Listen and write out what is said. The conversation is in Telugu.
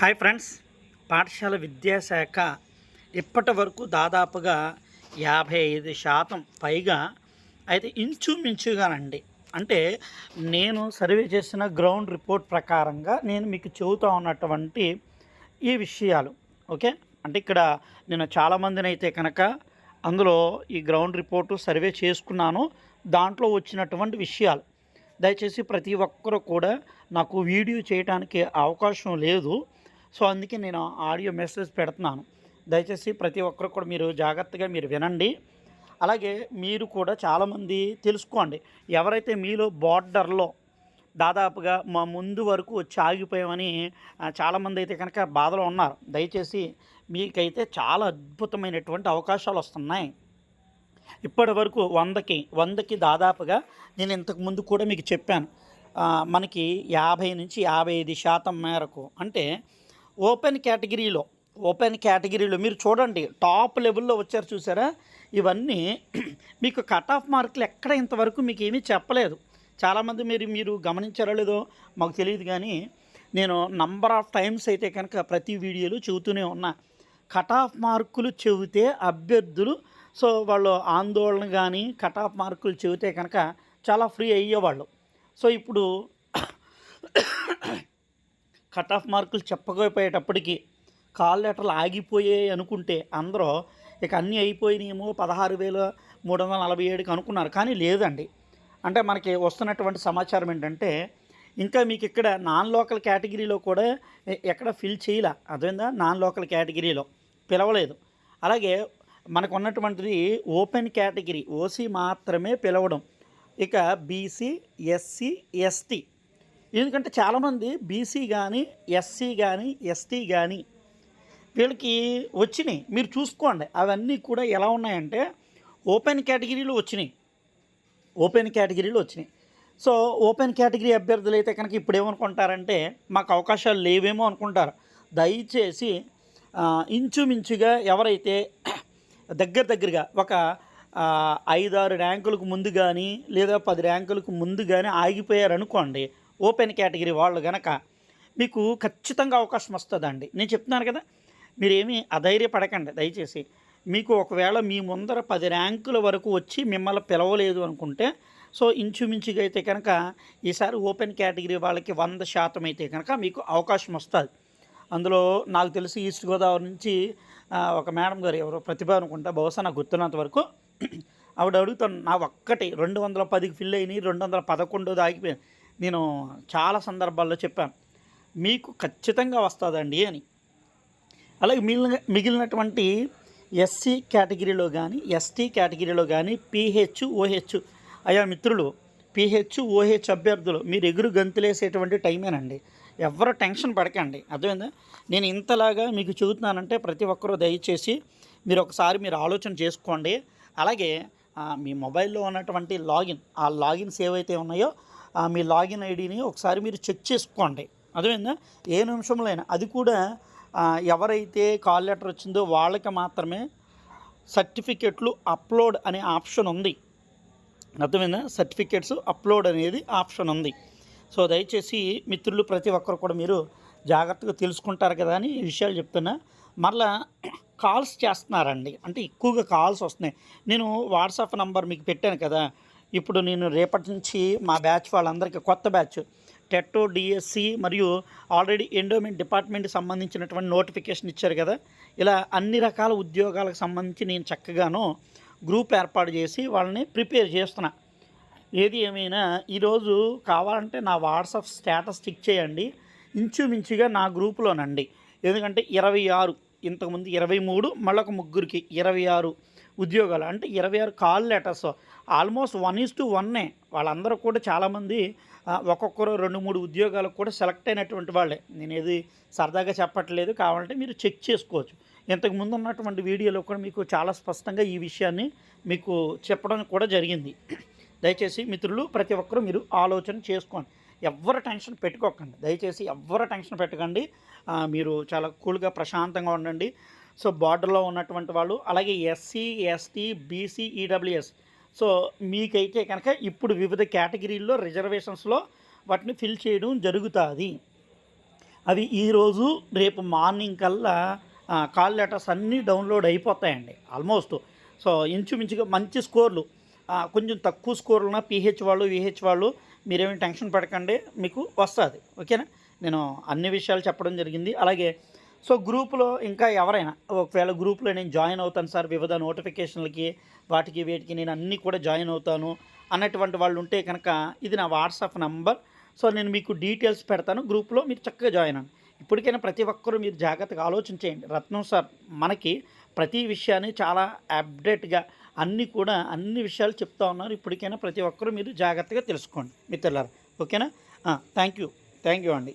Hi friends. పాఠశాల విద్యాశాఖ ఇప్పటి వరకు దాదాపుగా యాభై ఐదు శాతం పైగా అయితే ఇంచుమించుగానండి. అంటే నేను సర్వే చేసిన గ్రౌండ్ రిపోర్ట్ ప్రకారంగా నేను మీకు చెబుతా ఉన్నటువంటి ఈ విషయాలు. ఓకే? అంటే ఇక్కడ నేను చాలామందిని అయితే కనుక అందులో ఈ గ్రౌండ్ రిపోర్టు సర్వే చేసుకున్నాను. దాంట్లో వచ్చినటువంటి విషయాలు. దయచేసి ప్రతి ఒక్కరు కూడా నాకు వీడియో చేయడానికి అవకాశం లేదు. సో అందుకే నేను ఆడియో మెసేజ్ పెడుతున్నాను. దయచేసి ప్రతి ఒక్కరు కూడా మీరు జాగ్రత్తగా మీరు వినండి. అలాగే మీరు కూడా చాలామంది తెలుసుకోండి. ఎవరైతే మీలో బార్డర్లో దాదాపుగా మా ముందు వరకు వచ్చి ఆగిపోయామని చాలామంది అయితే కనుక బాధలో ఉన్నారు. దయచేసి మీకైతే చాలా అద్భుతమైనటువంటి అవకాశాలు వస్తున్నాయి. ఇప్పటి వరకు వందకి వందకి దాదాపుగా నేను ఇంతకు ముందు కూడా మీకు చెప్పాను. మనకి యాభై నుంచి యాభై ఐదు శాతం మేరకు అంటే ఓపెన్ కేటగిరీలో ఓపెన్ కేటగిరీలో మీరు చూడండి టాప్ లెవెల్లో వచ్చారు చూసారా? ఇవన్నీ మీకు కట్ ఆఫ్ మార్కులు ఎక్కడ ఇంతవరకు మీకు ఏమీ చెప్పలేదు. చాలామంది మీరు మీరు గమనించారో లేదో మాకు తెలియదు కానీ నేను నంబర్ ఆఫ్ టైమ్స్ అయితే కనుక ప్రతి వీడియోలో చెబుతూనే ఉన్నా. కట్ ఆఫ్ మార్కులు చెబితే అభ్యర్థులు సో వాళ్ళు ఆందోళన కానీ కట్ ఆఫ్ మార్కులు చెబితే కనుక చాలా ఫ్రీ అయ్యేవాళ్ళు. సో ఇప్పుడు కట్ ఆఫ్ మార్కులు చెప్పకపోయేటప్పటికి కాల్ లెటర్లు ఆగిపోయాయి అనుకుంటే అందరూ ఇక అన్నీ అయిపోయినాయేమో పదహారు వేల మూడు వందల నలభై ఏడుకి అనుకున్నారు. కానీ లేదండి. అంటే మనకి వస్తున్నటువంటి సమాచారం ఏంటంటే ఇంకా మీకు ఇక్కడ నాన్ లోకల్ కేటగిరీలో కూడా ఎక్కడ ఫిల్ చేయలే. అదేందా నాన్ లోకల్ కేటగిరీలో. పిలవలేదు. అలాగే మనకు ఉన్నటువంటిది ఓపెన్ కేటగిరీ. ఓసీ మాత్రమే పిలవడం. ఇక బీసీ ఎస్సీ ఎస్టీ ఎందుకంటే చాలామంది బీసీ కానీ ఎస్సీ కానీ ఎస్టీ కానీ వీళ్ళకి వచ్చినాయి. మీరు చూసుకోండి. అవన్నీ కూడా ఎలా ఉన్నాయంటే ఓపెన్ కేటగిరీలు వచ్చినాయి. ఓపెన్ కేటగిరీలు వచ్చినాయి. సో ఓపెన్ కేటగిరీ అభ్యర్థులు అయితే కనుక ఇప్పుడు ఏమనుకుంటారంటే మాకు అవకాశాలు లేవేమో అనుకుంటారు. దయచేసి ఇంచుమించుగా ఎవరైతే దగ్గర దగ్గరగా ఒక ఐదారు ర్యాంకులకు ముందు కానీ లేదా పది ర్యాంకులకు ముందు కానీ ఆగిపోయారనుకోండి ఓపెన్ కేటగిరీ వాళ్ళు కనుక మీకు ఖచ్చితంగా అవకాశం వస్తుందండి. నేను చెప్తున్నాను కదా మీరేమీ అధైర్యపడకండి. దయచేసి మీకు ఒకవేళ మీ ముందర పది ర్యాంకుల వరకు వచ్చి మిమ్మల్ని పిలవలేదు అనుకుంటే సో ఇంచుమించుగా అయితే కనుక ఈసారి ఓపెన్ కేటగిరీ వాళ్ళకి వంద శాతం అయితే కనుక మీకు అవకాశం వస్తుంది. అందులో నాకు తెలిసి ఈస్ట్ గోదావరి నుంచి ఒక మేడం గారు ఎవరో ప్రతిభ అనుకుంటా బహుశా నాకు గుర్తున్నంత వరకు ఆవిడ అడుగుతాను నా ఒక్కటి రెండు వందల పదికి ఫిల్ అయినాయి రెండు వందల పదకొండు ఆగిపోయాను నేను చాలా సందర్భాల్లో చెప్పాను. మీకు ఖచ్చితంగా వస్తుందండి అని. అలాగే మిగిలిన మిగిలినటువంటి ఎస్సీ కేటగిరీలో కానీ ఎస్టీ కేటగిరీలో కానీ పీహెచ్ ఓహెచ్ అయా మిత్రులు పీహెచ్ ఓహెచ్ అభ్యర్థులు మీరు ఎగురు గంతులేసేటువంటి టైమేనండి. ఎవరు టెన్షన్ పడకండి. అర్థమైందా? నేను ఇంతలాగా మీకు చెబుతున్నానంటే ప్రతి ఒక్కరూ దయచేసి మీరు ఒకసారి మీరు ఆలోచన చేసుకోండి. అలాగే మీ మొబైల్లో ఉన్నటువంటి లాగిన్ ఆ లాగిన్స్ ఏవైతే ఉన్నాయో మీ లాగిన్ ఐడిని ఒకసారి మీరు చెక్ చేసుకోండి. అదేవిధంగా ఏ నిమిషంలో అయినా అది కూడా ఎవరైతే కాల్ లెటర్ వచ్చిందో వాళ్ళకి మాత్రమే సర్టిఫికెట్లు అప్లోడ్ అనే ఆప్షన్ ఉంది. అర్థమైందా? సర్టిఫికెట్స్ అప్లోడ్ అనేది ఆప్షన్ ఉంది. సో దయచేసి మిత్రులు ప్రతి ఒక్కరు కూడా మీరు జాగ్రత్తగా తెలుసుకుంటారు కదా అని ఈ విషయాలు చెప్తున్నా. మరలా కాల్స్ చేస్తున్నారండి. అంటే ఎక్కువగా కాల్స్ వస్తున్నాయి. నేను వాట్సాప్ నంబర్ మీకు పెట్టాను కదా. ఇప్పుడు నేను రేపటి నుంచి మా బ్యాచ్ వాళ్ళందరికీ కొత్త బ్యాచ్ టెట్టో డిఎస్సి మరియు ఆల్రెడీ ఎండోమెంట్ డిపార్ట్మెంట్కి సంబంధించినటువంటి నోటిఫికేషన్ ఇచ్చారు కదా. ఇలా అన్ని రకాల ఉద్యోగాలకు సంబంధించి నేను చక్కగాను గ్రూప్ ఏర్పాటు చేసి వాళ్ళని ప్రిపేర్ చేస్తున్నా. ఏది ఏమైనా ఈరోజు కావాలంటే నా వాట్సాప్ స్టేటస్ చెక్ చేయండి. ఇంచుమించుగా నా గ్రూపులోనండి. ఎందుకంటే ఇరవై ఆరు ఇంతకుముందు ఇరవై మూడు మళ్ళొక ముగ్గురికి ఇరవై ఆరు ఉద్యోగాలు. అంటే ఇరవై ఆరు call letters. Almost one is to వన్నే. వాళ్ళందరూ కూడా చాలామంది ఒక్కొక్కరు రెండు మూడు ఉద్యోగాలకు కూడా సెలెక్ట్ అయినటువంటి వాళ్ళే. నేను ఏది సరదాగా చెప్పట్లేదు కావాలంటే మీరు చెక్ చేసుకోవచ్చు. ఇంతకు ముందు ఉన్నటువంటి వీడియోలో కూడా మీకు చాలా స్పష్టంగా ఈ విషయాన్ని మీకు చెప్పడం కూడా జరిగింది. దయచేసి మిత్రులు ప్రతి ఒక్కరూ మీరు ఆలోచన చేసుకోండి. ఎవ్వరు టెన్షన్ పెట్టుకోకండి. దయచేసి ఎవ్వరు టెన్షన్ పెట్టకండి. మీరు చాలా కూల్గా ప్రశాంతంగా ఉండండి. సో బార్డర్లో ఉన్నటువంటి వాళ్ళు అలాగే SC ST BC EWS. So మీకైతే కనుక ఇప్పుడు వివిధ కేటగిరీల్లో రిజర్వేషన్స్లో వాటిని ఫిల్ చేయడం జరుగుతుంది. అవి ఈరోజు రేపు మార్నింగ్ కల్లా కాల్ లెటర్స్ అన్నీ డౌన్లోడ్ అయిపోతాయండి ఆల్మోస్ట్. సో ఇంచుమించుగా మంచి స్కోర్లు. కొంచెం తక్కువ స్కోర్లు ఉన్న పీహెచ్ వాళ్ళు విహెచ్ వాళ్ళు మీరేమి టెన్షన్ పడకండి మీకు వస్తుంది. ఓకేనా? నేను అన్ని విషయాలు చెప్పడం జరిగింది. అలాగే సో గ్రూప్లో ఇంకా ఎవరైనా ఒకవేళ గ్రూప్లో నేను జాయిన్ అవుతాను సార్ వివిధ నోటిఫికేషన్లకి వాటికి వీటికి నేను అన్నీ కూడా జాయిన్ అవుతాను అన్నటువంటి వాళ్ళు ఉంటే కనుక ఇది నా వాట్సాప్ నంబర్. సో నేను మీకు డీటెయిల్స్ పెడతాను గ్రూప్లో మీరు చక్కగా జాయిన్ అవ్వండి. ఇప్పటికైనా ప్రతి ఒక్కరూ మీరు జాగ్రత్తగా ఆలోచించేయండి రత్నం సార్ మనకి ప్రతి విషయాన్ని చాలా అప్డేట్గా అన్నీ కూడా అన్ని విషయాలు చెప్తా ఉన్నారు. ఇప్పటికైనా ప్రతి ఒక్కరూ మీరు జాగ్రత్తగా తెలుసుకోండి మిత్రులారా. ఓకేనా? Thank you. థ్యాంక్ యూ అండి.